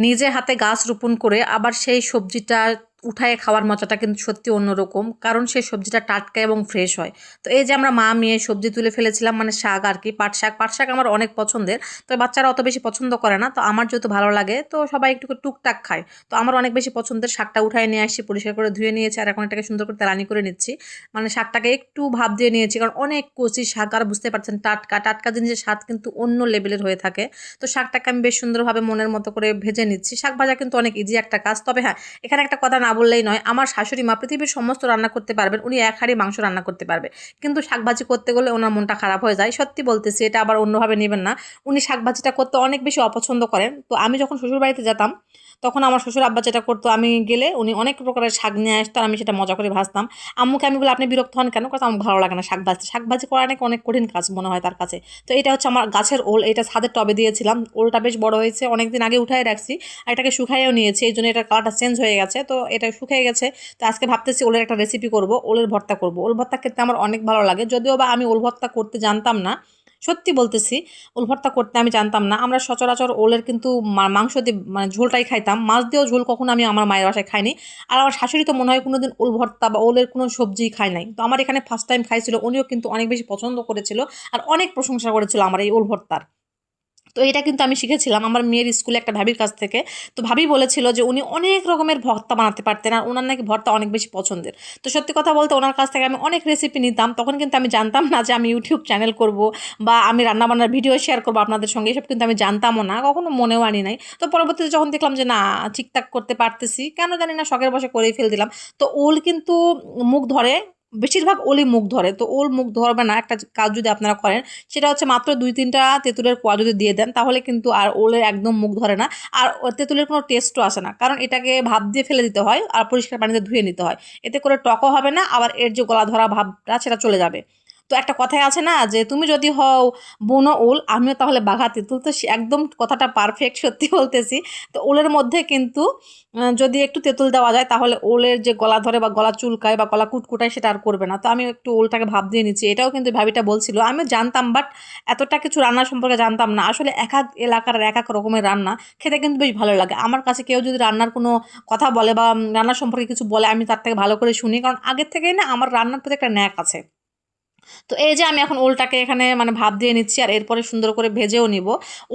নিজে হাতে গাছ রোপণ করে আবার সেই সবজিটা উঠায়ে খাওয়ার মজাটা কিন্তু সত্যি অন্যরকম। কারণ সেই সবজিটা টাটকা এবং ফ্রেশ হয়। তো এই যে আমরা মা মেয়ে সবজি তুলে ফেলেছিলাম মানে শাক আর কি, পাট শাক। পাট শাক আমার অনেক পছন্দের। তো বাচ্চারা অত বেশি পছন্দ করে না। তো আমার যেহেতু ভালো লাগে, তো সবাই একটু টুকটাক খায়। তো আমার অনেক বেশি পছন্দের শাকটা উঠায় নিয়ে আসি পরিষ্কার করে ধুয়ে নিয়েছি আর এখন এটাকে সুন্দর করে তেলানি করে নিচ্ছি। মানে শাকটাকে একটু ভাব দিয়ে নিয়েছি, কারণ অনেক কচি শাক আর বুঝতে পারছেন, টাটকা। টাটকা জিনিসের স্বাদ কিন্তু অন্য লেভেলের হয়ে থাকে। তো শাকটাকে আমি বেশ সুন্দরভাবে মনের মতো করে ভেজে নিচ্ছি। শাক ভাজা কিন্তু অনেক ইজি একটা কাজ। তবে হ্যাঁ এখানে একটা কথা না বললেই নয়, আমার শাশুড়ি মা পৃথিবীর সমস্ত রান্না করতে পারবেন, উনি এক হাঁড়ি মাংস রান্না করতে পারবে। কিন্তু শাকভাজি করতে গেলে ওনার মনটা খারাপ হয়ে যায়। সত্যি বলতেছি, এটা আবার অন্যভাবে নেবেন না। উনি শাকভাজিটা করতে অনেক বেশি অপছন্দ করেন। তো আমি যখন শ্বশুর বাড়িতে যেতাম, তখন আমার শ্বশুর আব্বা যেটা করতো, আমি গেলে উনি অনেক প্রকারের শাক নিয়ে আসতো আর আমি সেটা মজা করে ভাজতাম। আম্মুকে আমি বলে, আপনি বিরক্ত হন কেন? কারণ আমার ভালো লাগে না শাক ভাজতে শাক ভাজি করা নাকি অনেক কঠিন কাজ মনে হয় তার কাছে। তো এটা হচ্ছে আমার গাছের ওল, এটা ছাদের টবে দিয়েছিলাম। ওলটা বেশ বড় হয়েছে, অনেকদিন আগে উঠাই রাখছি, আর এটাকে শুকাইও নিয়েছি, এই জন্য এটার কালারটা চেঞ্জ হয়ে গেছে। তো এটা শুকিয়ে গেছে। তো আজকে ভাবতেছি ওলের একটা রেসিপি করব, ওলের ভর্তা করব। ওল ভর্তা খেতে আমার অনেক ভালো লাগে। যদিও বা আমি ওল ভর্তা করতে জানতাম না, সত্যি বলতেছি, ওল ভর্তা করতে আমি জানতাম না। আমরা সচরাচর ওলের কিন্তু মাংস দিয়ে মানে ঝোলটাই খাইতাম। মাছ দিয়েও ঝোল কখনো আমি আমার মায়ের বাসায় খাইনি। আর আমার শাশুড়ি তো মনে হয় কোনো দিন ওল ভর্তা বা ওলের কোনো সবজি খায় নাই। তো আমার এখানে ফার্স্ট টাইম খাইছিল। উনিও কিন্তু অনেক বেশি পছন্দ করেছিল। আর অনেক প্রশংসা করেছিল আমার এই ওল ভর্তার। তো এটা কিন্তু আমি শিখেছিলাম আমার মেয়ের স্কুলে একটা ভাবির কাছ থেকে। তো ভাবি বলেছিল যে উনি অনেক রকমের ভর্তা বানাতে পারতেন আর ওনার নাকি ভর্তা অনেক বেশি পছন্দের। তো সত্যি কথা বলতে ওনার কাছ থেকে আমি অনেক রেসিপি নিতাম, তখন কিন্তু আমি জানতাম না যে আমি ইউটিউব চ্যানেল করব বা আমি রান্নাবান্নার ভিডিও শেয়ার করব আপনাদের সঙ্গে, এসব কিন্তু আমি জানতামও না, কখনো মনেও আনি নাই। তো পরবর্তীতে যখন দেখলাম যে না, ঠিকঠাক করতে পারতেছি, কেন জানি না, শখের বসে করেই ফেল দিলাম তো ওল কিন্তু মুখ ধরে বেশিরভাগ ওলই মুখ ধরে, তো ওল মুখ ধরবে না একটা কাজ যদি আপনারা করেন, সেটা হচ্ছে মাত্র দুই তিনটা তেঁতুলের কোয়া যদি দিয়ে দেন, তাহলে কিন্তু আর ওলের একদম মুখ ধরে না। আর তেঁতুলের কোনো টেস্টও আসে না, কারণ এটাকে ভাব দিয়ে ফেলে দিতে হয় আর পরিষ্কার পানিতে ধুয়ে নিতে হয়। এতে করে টকও হবে না, আবার এর যে গলা ধরা ভাবটা সেটা চলে যাবে। তো একটা কথাই আছে না যে তুমি যদি হও বুনো ওল আমিও তাহলে বাঘা তেঁতুল তো একদম কথাটা পারফেক্ট সত্যি বলতেছি। তো ওলের মধ্যে কিন্তু যদি একটু তেঁতুল দেওয়া যায় তাহলে ওলের যে গলা ধরে বা গলা চুলকায় বা গলা কুটকুটায় সেটা আর করবে না। তো আমি একটু ওলটাকে ভাব দিয়ে নিচ্ছি। এটাও কিন্তু ভাবিটা বলছিল। আমি জানতাম বাট এতটা কিছু রান্না সম্পর্কে জানতাম না। আসলে এক এক এলাকার এক এক রকমের রান্না। খেতে কিন্তু বেশ ভালো লাগে। আমার কাছে কেউ যদি রান্নার কোনো কথা বলে বা উম, রান্নার সম্পর্কে কিছু বলে আমি তার থেকে ভালো করে শুনি। কারণ আগের থেকেই না আমার রান্নার প্রতি একটা ন্যাক আছে। তো এই যে আমি এখন ওলটাকে এখানে মানে ভাব দিয়ে নিচ্ছি আর এরপরে সুন্দর করে ভেজেও নিব।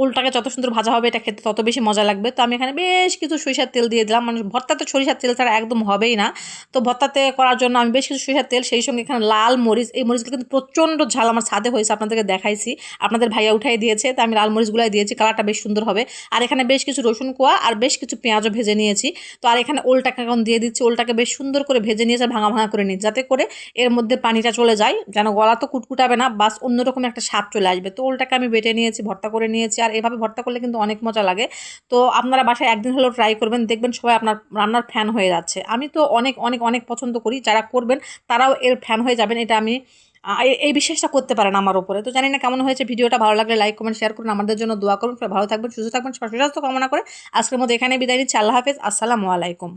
ওলটাকে যত সুন্দর ভাজা হবে এটা খেতে তত বেশি মজা লাগবে। তো আমি এখানে বেশ কিছু সরিষার তেল দিয়ে দিলাম। মানে ভর্তাতে সরিষার তেল ছাড়া একদম হবেই না। তো ভর্তাতে করার জন্য আমি বেশ কিছু সরিষার তেল, সেই সঙ্গে এখানে লাল মরিচ। এই মরিচগুলো কিন্তু প্রচণ্ড ঝাল। আমার ছাদে হয়েছে, আপনাদেরকে দেখাইছি। আপনাদের ভাইয়া উঠাই দিয়েছে, তো আমি লাল মরিচগুলাই দিয়েছি। কালারটা বেশ সুন্দর হবে। আর এখানে বেশ কিছু রসুন কোয়া আর বেশ কিছু পেঁয়াজও ভেজে নিয়েছি। তো আর এখানে ওলটাকে এখন দিয়ে দিচ্ছি। ওলটাকে বেশ সুন্দর করে ভেজে নিয়েছে ভাঙা ভাঙা করে নিই যাতে করে এর মধ্যে পানিটা চলে যায়, যেন গলা তো কুটকুটাবে না, বাস অন্যরকম একটা স্বাদ চলে আসবে। তো ওলটাকে আমি বেটে নিয়েছি, ভর্তা করে নিয়েছি, আর এভাবে ভর্তা করলে কিন্তু অনেক মজা লাগে। তো আপনারা বাসায় একদিন হলেও ট্রাই করবেন, দেখবেন সবাই আপনার রান্নার ফ্যান হয়ে যাচ্ছে। আমি তো অনেক অনেক অনেক পছন্দ করি, যারা করবেন তারাও এর ফ্যান হয়ে যাবেন, এটা আমি এই- বিশ্বাসটা করতে পারেন আমার উপরে। তো জানি না কেমন হয়েছে ভিডিওটা, ভালো লাগলে লাইক কমেন্ট শেয়ার করুন, আমাদের জন্য দোয়া করুন ভালো থাকবেন, সুস্থ থাকবেন সুস্বাস্থ্য কামনা করে আজকের মধ্যে এখানে বিদায় নিচ্ছি, আল্লাহ হাফেজ, আসসালামু আলাইকুম।